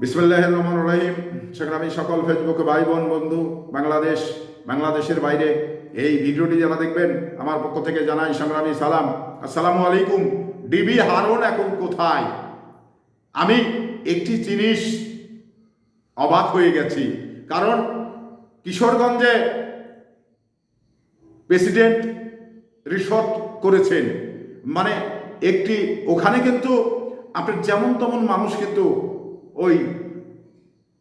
বিসমুল্লাহ রহমান রহিম। সংগ্রামী সকল ফেসবুক ভাই, বোন, বন্ধু, বাংলাদেশ, বাংলাদেশের বাইরে এই ভিডিওটি যারা দেখবেন, আমার পক্ষ থেকে জানাই সংগ্রামী সালাম। আসসালামু আলাইকুম। ডিবি হারুন এখন কোথায়? আমি একটি জিনিস অবাক হয়ে গেছি। কারণ কিশোরগঞ্জে প্রেসিডেন্ট রিসর্ট করেছেন। মানে একটি, ওখানে কিন্তু আপনার যেমন তেমন মানুষ কিন্তু ওই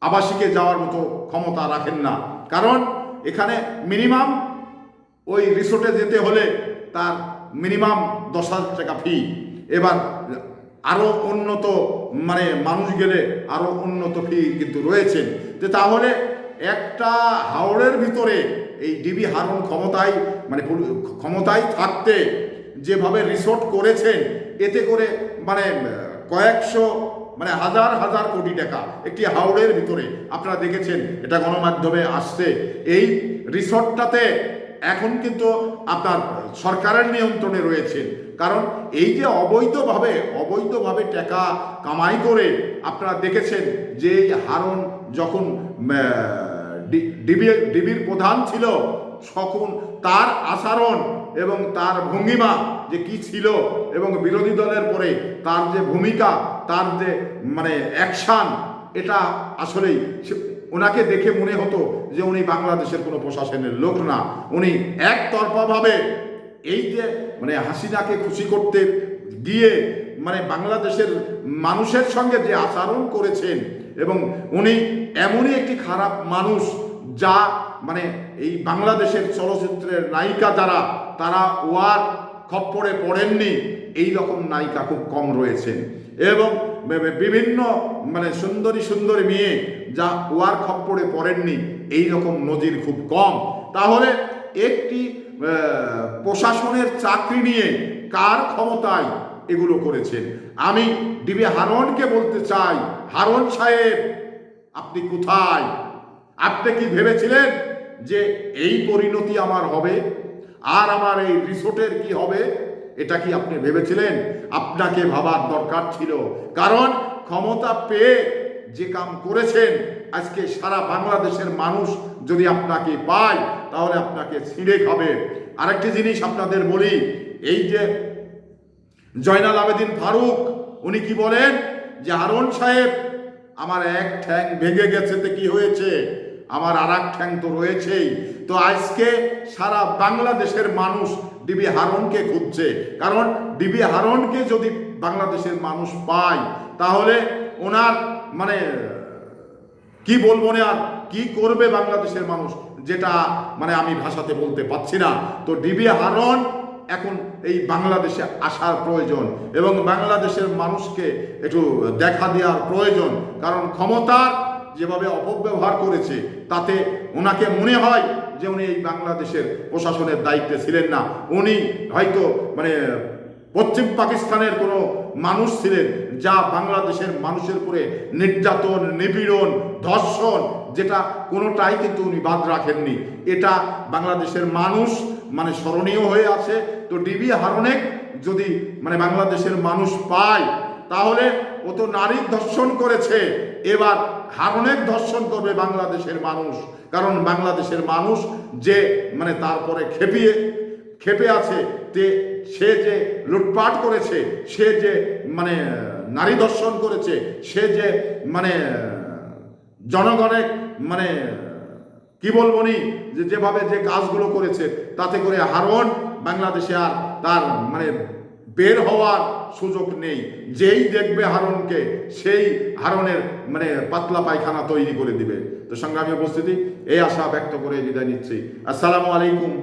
আবাসিকে যাওয়ার মতো ক্ষমতা রাখেন না। কারণ এখানে মিনিমাম ওই রিসোর্টে যেতে হলে তার মিনিমাম দশ হাজার টাকা ফি এবার আরও উন্নত মানে মানুষ গেলে আরও উন্নত ফি কিন্তু রয়েছে। তো তাহলে একটা হাওড়ের ভিতরে এই ডিবি হারুন ক্ষমতায় মানে ক্ষমতায় থাকতে যেভাবে রিসোর্ট করেছেন এতে করে মানে কয়েকশো মানে হাজার হাজার কোটি টাকা একটি হাওড়ের ভিতরে আপনারা দেখেছেন এটা গণমাধ্যমে আসছে। এই রিসোর্টটাতে এখন কিন্তু আপনার সরকারের নিয়ন্ত্রণে রয়েছেন কারণ এই যে অবৈধভাবে অবৈধভাবে টাকা কামাই করে আপনারা দেখেছেন যে হারন যখন ডিবি, ডিবির প্রধান ছিল তখন তার আচরণ এবং তার ভঙ্গিমা যে কি ছিল এবং বিরোধী দলের পরে তার যে ভূমিকা, তার যে মানে অ্যাকশান এটা আসলেই ওনাকে দেখে মনে হতো যে উনি বাংলাদেশের কোনো প্রশাসনের লোক না। উনি একতরফাভাবে এই যে মানে হাসিনাকে খুশি করতে গিয়ে মানে বাংলাদেশের মানুষের সঙ্গে যে আচরণ করেছেন এবং উনি এমনই একটি খারাপ মানুষ যা মানে এই বাংলাদেশের চলচ্চিত্রের নায়িকা যারা, তারা ওয়ার খপ্পরে পড়েননি। এই রকম নায়িকা খুব কম রয়েছেন। এবং বিভিন্ন মানে সুন্দরী সুন্দরী মেয়ে যা ওয়ার খপ্পরে পড়েননি, এই রকম নজির খুব কম। তাহলে একটি প্রশাসনের চাকরি নিয়ে কার ক্ষমতায় এগুলো করেছেন? আমি ডিবি হারনকে বলতে চাই। হারন সাহেব, আপনি কোথায়? আপনি কি ভেবেছিলেন যে এই পরিণতি আমার হবে? আর আমার এই রিসোর্টের কি হবে? এটা কি আপনি ভেবেছিলেন? আপনাকে ভাবার দরকার ছিল। কারণ ক্ষমতা পেয়ে যে কাম করেছেন, আজকে সারা বাংলাদেশের মানুষ যদি আপনাকে পায়, তাহলে আপনাকে ছিঁড়ে খাবে। আরেকটি জিনিস আপনাদের বলি, এই যে জয়নাল আবেদিন ফারুক, উনি কি বলেন? যে হারুন সাহেব, আমার এক ঠ্যাং ভেঙে গেছে তো কি হয়েছে? আমার আর এক ঠ্যাং তো রয়েছেই। তো আজকে সারা বাংলাদেশের মানুষ ডিবি হারনকে খুঁজছে। কারণ ডিবি হারনকে যদি বাংলাদেশের মানুষ পায়, তাহলে ওনার মানে কি বলব না আর, কি করবে বাংলাদেশের মানুষ, যেটা মানে আমি ভাষাতে বলতে পারছি না। তো ডিবি হারন এখন এই বাংলাদেশে আসার প্রয়োজন এবং বাংলাদেশের মানুষকে একটু দেখা দেওয়ার প্রয়োজন। কারণ ক্ষমতার যেভাবে অপব্যবহার করেছে, তাতে ওনাকে মনে হয় যে উনি এই বাংলাদেশের প্রশাসনের দায়িত্বে ছিলেন না। উনি হয়তো মানে পশ্চিম পাকিস্তানের কোনো মানুষ ছিলেন যা বাংলাদেশের মানুষের উপরে নির্যাতন, নিপীড়ন, ধর্ষণ যেটা কোনোটাই কিন্তু উনি বাদ রাখেননি। এটা বাংলাদেশের মানুষ মানে স্মরণীয় হয়ে আছে। তো ডিবি হারনেক যদি মানে বাংলাদেশের মানুষ পায় তাহলে ও তো নারীর ধর্ষণ করেছে। এবার হারনেক ধর্ষণ করবে বাংলাদেশের মানুষ। কারণ বাংলাদেশের মানুষ যে মানে তারপরে খেপিয়ে, খেপে আছে যে সে যে লুটপাট করেছে, সে যে মানে নারী দর্শন করেছে, সে যে মানে জনগণের মানে কি বলব নি, যে যেভাবে যে কাজগুলো করেছে, তাতে করে হারন বাংলাদেশে আর তার মানে বের হওয়ার সুযোগ নেই। যেই দেখবে হারনকে সেই হারনের মানে পাতলা পায়খানা তৈরি করে দিবে। তো সংগ্রামী উপস্থিতি, এই আশা ব্যক্ত করে বিদায় নিচ্ছি। আসসালামু আলাইকুম।